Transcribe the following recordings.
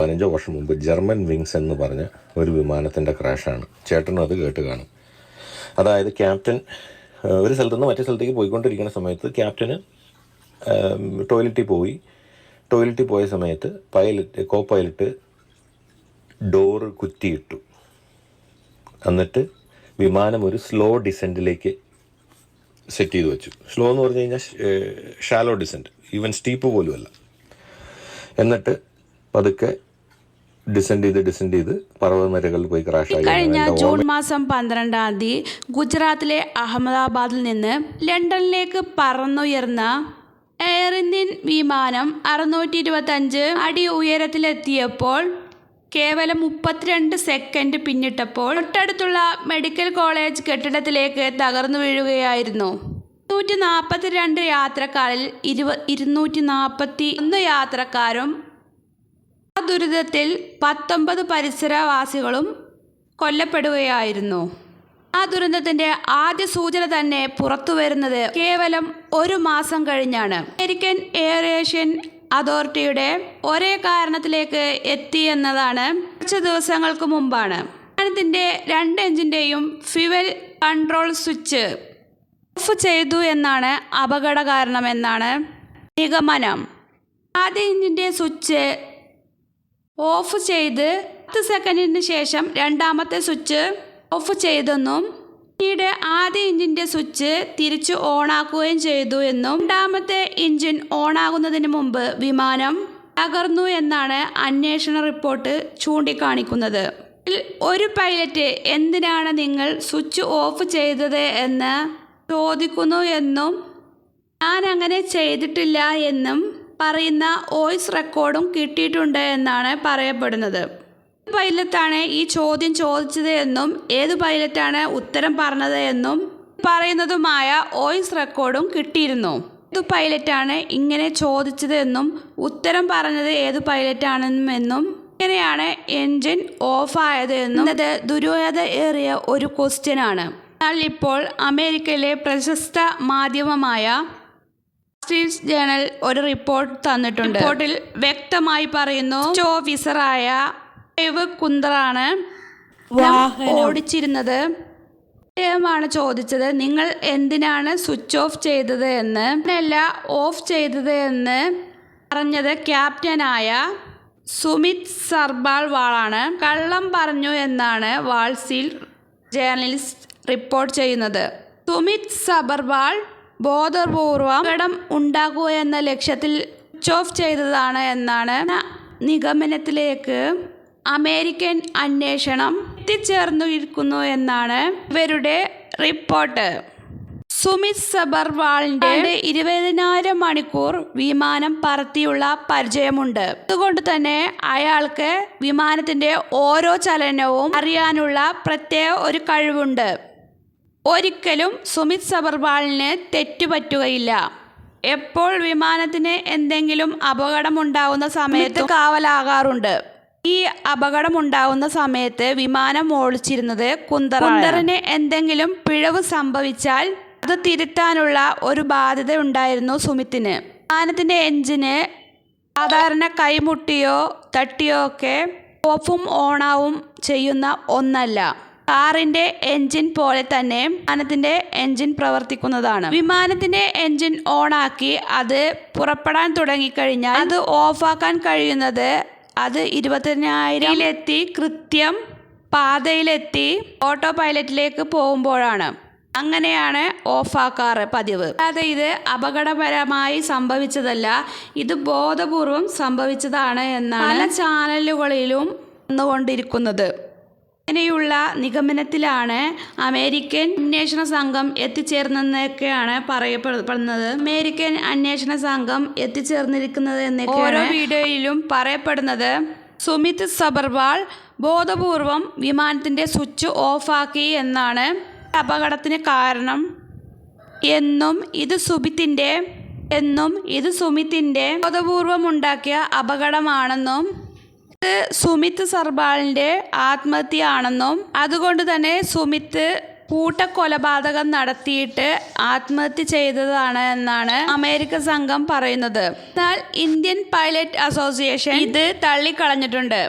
പതിനഞ്ചോ വർഷം മുമ്പ് ജർമ്മൻ വിങ്സ് എന്ന് പറഞ്ഞ ഒരു വിമാനത്തിന്റെ ക്രാഷാണ്. ചേട്ടനും അത് കേട്ട് കാണും. അതായത് ക്യാപ്റ്റൻ ഒരു സ്ഥലത്തു നിന്ന് മറ്റേ സ്ഥലത്തേക്ക് പോയിക്കൊണ്ടിരിക്കുന്ന സമയത്ത് ക്യാപ്റ്റന് ടോയ്ലറ്റിൽ പോയി. ടോയ്ലറ്റിൽ പോയ സമയത്ത് പൈലറ്റ് കോ പൈലറ്റ് ഡോറ് കുത്തിയിട്ടു. എന്നിട്ട് വിമാനം ഒരു സ്ലോ ഡിസെന്റിലേക്ക് സെറ്റ് ചെയ്ത് വെച്ചു. സ്ലോ എന്ന് പറഞ്ഞു കഴിഞ്ഞാൽ ഷാലോ ഡിസെന്റ്. ഈവൻ സ്റ്റീപ്പ് പോലുമല്ല. എന്നിട്ട് പതുക്കെ ഡിസെൻഡ് ചെയ്ത് ഡിസെൻഡ് ചെയ്ത് പർവതനിരകളിൽ പോയി ക്രാഷ് ആയി. കഴിഞ്ഞ ജൂൺ മാസം പന്ത്രണ്ടാം തീയതി ഗുജറാത്തിലെ അഹമ്മദാബാദിൽ നിന്ന് ലണ്ടനിലേക്ക് പറന്നുയർന്ന എയർ ഇന്ത്യൻ വിമാനം അറുന്നൂറ്റി ഇരുപത്തഞ്ച് അടി ഉയരത്തിലെത്തിയപ്പോൾ കേവലം മുപ്പത്തിരണ്ട് സെക്കൻഡ് പിന്നിട്ടപ്പോൾ തൊട്ടടുത്തുള്ള മെഡിക്കൽ കോളേജ് കെട്ടിടത്തിലേക്ക് തകർന്നു വീഴുകയായിരുന്നു. നൂറ്റി നാൽപ്പത്തി രണ്ട് യാത്രക്കാരിൽ ഇരുപ ഇരുന്നൂറ്റി നാൽപ്പത്തി ഒന്ന് യാത്രക്കാരും ദുരിതത്തിൽ പത്തൊമ്പത് പരിസരവാസികളും കൊല്ലപ്പെടുകയായിരുന്നു. ആ ദുരന്തത്തിന്റെ ആദ്യ സൂചന തന്നെ പുറത്തു വരുന്നത് കേവലം ഒരു മാസം കഴിഞ്ഞാണ്. അമേരിക്കൻ എയറേഷ്യൻ അതോറിറ്റിയുടെ ഒരേ കാരണത്തിലേക്ക് എത്തി എന്നതാണ് കുറച്ച് ദിവസങ്ങൾക്ക് മുമ്പാണ്. വിമാനത്തിന്റെ രണ്ട് എഞ്ചിന്റെയും ഫ്യുവൽ കൺട്രോൾ സ്വിച്ച് ഓഫ് ചെയ്തു എന്നാണ് അപകട കാരണമെന്നാണ് നിഗമനം. ആദ്യ എഞ്ചിന്റെ സ്വിച്ച് ഓഫ് ചെയ്ത് പത്ത് സെക്കൻഡിന് ശേഷം രണ്ടാമത്തെ സ്വിച്ച് ഓഫ് ചെയ്തെന്നും പിന്നീട് ആദ്യ എഞ്ചിന്റെ സ്വിച്ച് തിരിച്ച് ഓണാക്കുകയും ചെയ്തു എന്നും രണ്ടാമത്തെ എഞ്ചിൻ ഓണാകുന്നതിന് മുമ്പ് വിമാനം തകർന്നു എന്നാണ് അന്വേഷണ റിപ്പോർട്ട് ചൂണ്ടിക്കാണിക്കുന്നത്. ഒരു പൈലറ്റ് എന്തിനാണ് നിങ്ങൾ സ്വിച്ച് ഓഫ് ചെയ്തത് എന്ന് ചോദിക്കുന്നു എന്നും ഞാൻ അങ്ങനെ ചെയ്തിട്ടില്ല എന്നും പറയുന്ന വോയിസ് റെക്കോർഡും കിട്ടിയിട്ടുണ്ട് എന്നാണ് പറയപ്പെടുന്നത്. പൈലറ്റാണ് ഈ ചോദ്യം ചോദിച്ചത് എന്നും ഏത് പൈലറ്റാണ് ഉത്തരം പറഞ്ഞത് എന്നും പറയുന്നതുമായ വോയിസ് റെക്കോർഡും കിട്ടിയിരുന്നു. ഏത് പൈലറ്റാണ് ഇങ്ങനെ ചോദിച്ചത് എന്നും ഉത്തരം പറഞ്ഞത് ഏത് പൈലറ്റാണെന്നും ഇങ്ങനെയാണ് എൻജിൻ ഓഫായത് എന്നും അത് ദുരൂഹത ഏറിയ ഒരു ക്വസ്റ്റ്യൻ ആണ് എന്നാൽ ഇപ്പോൾ അമേരിക്കയിലെ പ്രശസ്ത മാധ്യമമായ സ്ട്രീറ്റ്സ് ജേണൽ ഒരു റിപ്പോർട്ട് തന്നിട്ടുണ്ട്. റിപ്പോർട്ടിൽ വ്യക്തമായി പറയുന്നു ഓഫീസറായ ഡേവ് കുന്തറാണ് ഓടിച്ചിരുന്നത്. അദ്ദേഹമാണ് ചോദിച്ചത്. നിങ്ങൾ എന്തിനാണ് സ്വിച്ച് ഓഫ് ചെയ്തത് എന്ന്? അല്ല ഓഫ് ചെയ്തത് എന്ന് പറഞ്ഞത് ക്യാപ്റ്റനായ സുമിത് സർബാൾ വാളാണ് കള്ളം പറഞ്ഞു എന്നാണ് വാൾസിൽ ജേർണലിസ്റ്റ് റിപ്പോർട്ട് ചെയ്യുന്നത്. സുമിത് സബർവാൾ ബോധപൂർവം അപകടം ഉണ്ടാക്കുക എന്ന ലക്ഷ്യത്തിൽ സ്വിച്ച് ഓഫ് ചെയ്തതാണ് എന്നാണ് നിഗമനത്തിലേക്ക് അമേരിക്കൻ അന്വേഷണം എത്തിച്ചേർന്നിരിക്കുന്നു എന്നാണ് ഇവരുടെ റിപ്പോർട്ട്. സുമിത് സബർവാളിന്റെ ഇരുപതിനായിരം മണിക്കൂർ വിമാനം പറത്തിയുള്ള പരിചയമുണ്ട്. അതുകൊണ്ട് തന്നെ അയാൾക്ക് വിമാനത്തിന്റെ ഓരോ ചലനവും അറിയാനുള്ള പ്രത്യേക ഒരു കഴിവുണ്ട്. ഒരിക്കലും സുമിത് സബർവാളിന് തെറ്റുപറ്റുകയില്ല. എപ്പോൾ വിമാനത്തിന് എന്തെങ്കിലും അപകടമുണ്ടാവുന്ന സമയത്ത് കാവലാകാറുണ്ട്. ഈ അപകടമുണ്ടാവുന്ന സമയത്ത് വിമാനം ഓടിച്ചിരുന്നത് കുന്തറ കുന്തറിന് എന്തെങ്കിലും പിഴവ് സംഭവിച്ചാൽ അത് തിരുത്താനുള്ള ഒരു ബാധ്യത ഉണ്ടായിരുന്നു സുമിത്തിന്. വിമാനത്തിന്റെ എഞ്ചിന് സാധാരണ കൈമുട്ടിയോ തട്ടിയോ ഒക്കെ ഓഫും ഓണാവും ചെയ്യുന്ന ഒന്നല്ല. കാറിന്റെ എഞ്ചിൻ പോലെ തന്നെ വിമാനത്തിന്റെ എഞ്ചിൻ പ്രവർത്തിക്കുന്നതാണ്. വിമാനത്തിന്റെ എൻജിൻ ഓണാക്കി അത് പുറപ്പെടാൻ തുടങ്ങിക്കഴിഞ്ഞാൽ അത് ഓഫാക്കാൻ കഴിയുന്നത് അത് ഇരുപത്തിനായിരത്തിലെത്തി കൃത്യം പാതയിലെത്തി ഓട്ടോ പൈലറ്റിലേക്ക് പോകുമ്പോഴാണ്. അങ്ങനെയാണ് ഓഫാക്കാറ് പതിവ്. അല്ലാതെ ഇത് അപകടപരമായി സംഭവിച്ചതല്ല ഇത് ബോധപൂർവം സംഭവിച്ചതാണ് എന്നാണ് പല ചാനലുകളിലും വന്നുകൊണ്ടിരിക്കുന്നത്. ഇങ്ങനെയുള്ള നിഗമനത്തിലാണ് അമേരിക്കൻ അന്വേഷണ സംഘം എത്തിച്ചേർന്നെന്നൊക്കെയാണ് പറയപ്പെടുന്നത്. അമേരിക്കൻ അന്വേഷണ സംഘം എത്തിച്ചേർന്നിരിക്കുന്നത് എന്നൊക്കെ ഓരോ വീഡിയോയിലും പറയപ്പെടുന്നത്. സുമിത് സബർവാൾ ബോധപൂർവം വിമാനത്തിന്റെ സ്വിച്ച് ഓഫാക്കി എന്നാണ് അപകടത്തിന് കാരണം. എന്നും ഇത് സുബിത്തിന്റെ എന്നും ഇത് സുമിത്തിന്റെ ബോധപൂർവം ഉണ്ടാക്കിയ അപകടമാണെന്നും ഇത് സുമിത് ആത്മഹത്യ ആത്മഹത്യയാണെന്നും അതുകൊണ്ട് തന്നെ സുമിത് കൂട്ടക്കൊലപാതകം നടത്തിയിട്ട് ആത്മഹത്യ ചെയ്തതാണ് എന്നാണ് അമേരിക്ക സംഘം പറയുന്നത്. എന്നാൽ ഇന്ത്യൻ പൈലറ്റ് അസോസിയേഷൻ ഇത് തള്ളിക്കളഞ്ഞിട്ടുണ്ട്.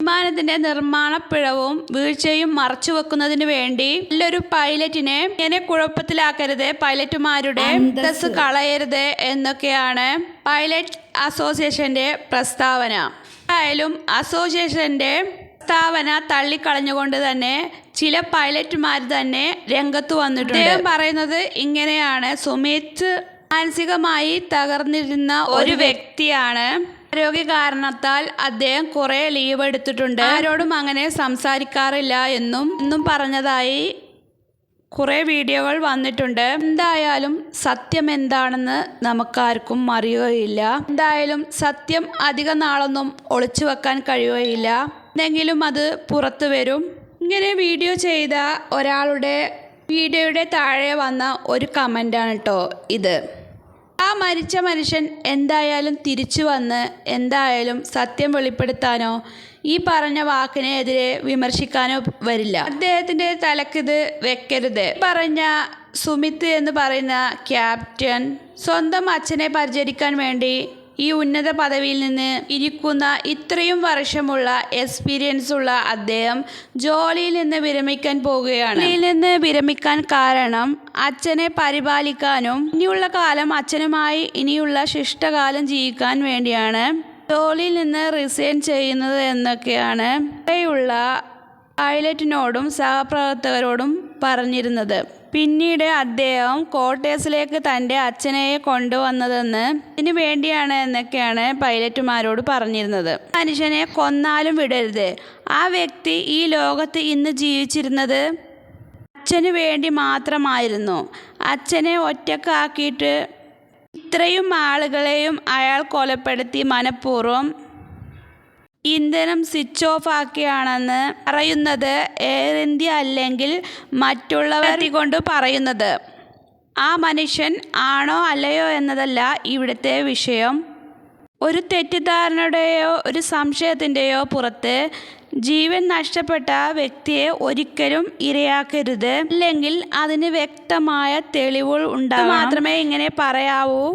വിമാനത്തിന്റെ നിർമ്മാണ പിഴവും വീഴ്ചയും മറച്ചു വെക്കുന്നതിന് വേണ്ടി നല്ലൊരു പൈലറ്റിനെ ഇങ്ങനെ കുഴപ്പത്തിലാക്കരുത് പൈലറ്റുമാരുടെ അന്തസ് കളയരുത് എന്നൊക്കെയാണ് പൈലറ്റ് അസോസിയേഷന്റെ പ്രസ്താവന. എന്തായാലും അസോസിയേഷന്റെ പ്രസ്താവന തള്ളിക്കളഞ്ഞുകൊണ്ട് തന്നെ ചില പൈലറ്റുമാർ തന്നെ രംഗത്ത് വന്നിട്ടുണ്ട്. അദ്ദേഹം പറയുന്നത് ഇങ്ങനെയാണ്. സുമിത് മാനസികമായി തകർന്നിരുന്ന ഒരു വ്യക്തിയാണ്. ആരോഗ്യ കാരണത്താൽ അദ്ദേഹം കുറെ ലീവ് എടുത്തിട്ടുണ്ട്. ആരോടും അങ്ങനെ സംസാരിക്കാറില്ല എന്നും എന്നും പറഞ്ഞതായി കുറേ വീഡിയോകൾ വന്നിട്ടുണ്ട്. എന്തായാലും സത്യം എന്താണെന്ന് നമുക്കാർക്കും അറിയുകയില്ല. എന്തായാലും സത്യം അധിക നാളൊന്നും ഒളിച്ചു വെക്കാൻ കഴിയുകയില്ല. എന്തെങ്കിലും അത് പുറത്തു വരും. ഇങ്ങനെ വീഡിയോ ചെയ്ത ഒരാളുടെ വീഡിയോയുടെ താഴെ വന്ന ഒരു കമന്റാണ് കേട്ടോ ഇത്. ആ മരിച്ച മനുഷ്യൻ എന്തായാലും തിരിച്ചു വന്ന് എന്തായാലും സത്യം വെളിപ്പെടുത്താനോ ഈ പറഞ്ഞ വാക്കിനെ എതിരെ വിമർശിക്കാനോ വരില്ല. അദ്ദേഹത്തിന്റെ തലക്കിത് വെക്കരുത്. പറഞ്ഞ സുമിത് എന്ന് പറയുന്ന ക്യാപ്റ്റൻ സ്വന്തം അച്ഛനെ പരിചരിക്കാൻ വേണ്ടി ഈ ഉന്നത പദവിയിൽ നിന്ന് ഇരിക്കുന്ന ഇത്രയും വർഷമുള്ള എക്സ്പീരിയൻസ് ഉള്ള അദ്ദേഹം ജോലിയിൽ നിന്ന് വിരമിക്കാൻ പോവുകയാണ്. ജോലിയിൽ നിന്ന് വിരമിക്കാൻ കാരണം അച്ഛനെ പരിപാലിക്കാനും ഇനിയുള്ള കാലം അച്ഛനുമായി ഇനിയുള്ള ശിഷ്ടകാലം ജീവിക്കാൻ വേണ്ടിയാണ്. ജോലിയിൽ നിന്ന് റിസൈൻ ചെയ്യുന്നത് എന്നൊക്കെയാണ് ഇവിടെയുള്ള പൈലറ്റിനോടും സഹപ്രവർത്തകരോടും പറഞ്ഞിരുന്നത്. പിന്നീട് അദ്ദേഹം കോട്ടേഴ്സിലേക്ക് തന്റെ അച്ഛനെ കൊണ്ടുവന്നതെന്ന് ഇതിനു വേണ്ടിയാണ് എന്നൊക്കെയാണ് പൈലറ്റുമാരോട് പറഞ്ഞിരുന്നത്. മനുഷ്യനെ കൊന്നാലും വിടരുത്. ആ വ്യക്തി ഈ ലോകത്ത് ഇന്ന് ജീവിച്ചിരുന്നത് അച്ഛനു വേണ്ടി മാത്രമായിരുന്നു. അച്ഛനെ ഒറ്റക്കാക്കിയിട്ട് ഇത്രയും ആളുകളെയും അയാൾ കൊലപ്പെടുത്തി മനഃപൂർവം ഇന്ധനം സ്വിച്ച് ഓഫ് ആക്കിയാണെന്ന് പറയുന്നത് എയർ ഇന്ത്യ അല്ലെങ്കിൽ മറ്റുള്ളവർ കൊണ്ട് പറയുന്നത്. ആ മനുഷ്യൻ ആണോ അല്ലയോ എന്നതല്ല ഇവിടുത്തെ വിഷയം. ഒരു തെറ്റിദ്ധാരണയുടെയോ ഒരു സംശയത്തിന്റെയോ പുറത്ത് ജീവൻ നഷ്ടപ്പെട്ട വ്യക്തിയെ ഒരിക്കലും ഇരയാക്കരുത്. അല്ലെങ്കിൽ അതിന് വ്യക്തമായ തെളിവുകൾ ഉണ്ടാകും. മാത്രമേ ഇങ്ങനെ പറയാവൂ.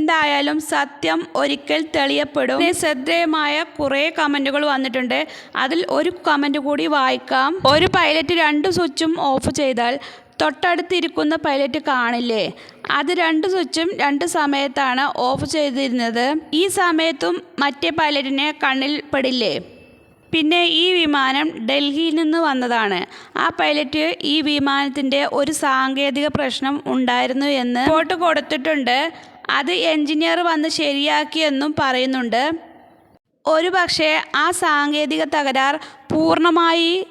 എന്തായാലും സത്യം ഒരിക്കൽ തെളിയപ്പെടും. ശ്രദ്ധേയമായ കുറേ കമന്റുകൾ വന്നിട്ടുണ്ട്. അതിൽ ഒരു കമന്റ് കൂടി വായിക്കാം. ഒരു പൈലറ്റ് രണ്ട് സ്വിച്ചും ഓഫ് ചെയ്താൽ തൊട്ടടുത്തിരിക്കുന്ന പൈലറ്റ് കാണില്ലേ? അത് രണ്ട് സ്വിച്ചും രണ്ട് സമയത്താണ് ഓഫ് ചെയ്തിരുന്നത്. ഈ സമയത്തും മറ്റേ പൈലറ്റിനെ കണ്ണിൽ പെടില്ലേ? പിന്നെ ഈ വിമാനം ഡൽഹിയിൽ നിന്ന് വന്നതാണ്. ആ പൈലറ്റ് ഈ വിമാനത്തിന്റെ ഒരു സാങ്കേതിക പ്രശ്നം ഉണ്ടായിരുന്നു എന്ന് റിപ്പോർട്ട് കൊടുത്തിട്ടുണ്ട്. അത് എഞ്ചിനീയർ വന്ന് ശരിയാക്കിയെന്നും പറയുന്നുണ്ട്. ഒരു പക്ഷേ ആ സാങ്കേതിക തകരാർ പൂർണമായി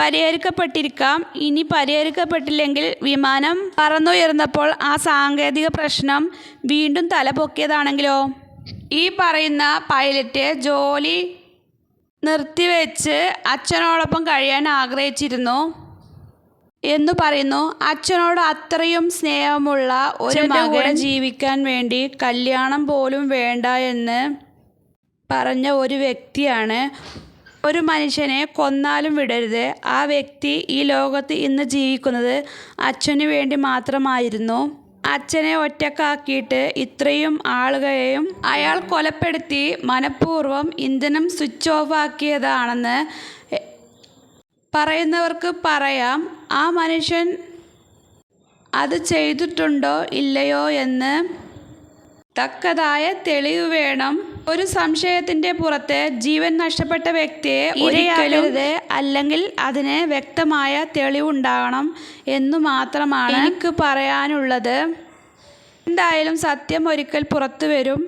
പരിഹരിക്കപ്പെട്ടിരിക്കാം. ഇനി പരിഹരിക്കപ്പെട്ടില്ലെങ്കിൽ വിമാനം പറന്നുയർന്നപ്പോൾ ആ സാങ്കേതിക പ്രശ്നം വീണ്ടും തലപൊക്കിയതാണെങ്കിലോ? ഈ പറയുന്ന പൈലറ്റ് ജോലി നിർത്തിവെച്ച് അച്ഛനോടൊപ്പം കഴിയാൻ ആഗ്രഹിച്ചിരുന്നു എന്ന് പറയുന്നു. അച്ഛനോട് അത്രയും സ്നേഹമുള്ള ഒരു മകൻ ജീവിക്കാൻ വേണ്ടി കല്യാണം പോലും വേണ്ട എന്ന് പറഞ്ഞ ഒരു വ്യക്തിയാണ്. ഒരു മനുഷ്യനെ കൊന്നാലും വിടരുത്. ആ വ്യക്തി ഈ ലോകത്ത് ഇന്ന് ജീവിക്കുന്നത് അച്ഛന് വേണ്ടി മാത്രമായിരുന്നു. അച്ഛനെ ഒറ്റക്കാക്കിയിട്ട് ഇത്രയും ആളുകളെയും അയാൾ കൊലപ്പെടുത്തി മനഃപൂർവം ഇന്ധനം സ്വിച്ച് ഓഫ് ആക്കിയതാണെന്ന് പറയുന്നവർക്ക് പറയാം. ആ മനുഷ്യൻ അത് ചെയ്തിട്ടുണ്ടോ ഇല്ലയോ എന്ന് തക്കതായ തെളിവ് വേണം. ഒരു സംശയത്തിന്റെ പുറത്ത് ജീവൻ നഷ്ടപ്പെട്ട വ്യക്തിയെ ഇരയാക്കരുത് അല്ലെങ്കിൽ അതിന് വ്യക്തമായ തെളിവുണ്ടാകണം എന്നു മാത്രമാണ് എനിക്ക് പറയാനുള്ളത് എന്തായാലും സത്യം ഒരിക്കൽ പുറത്തു വരും.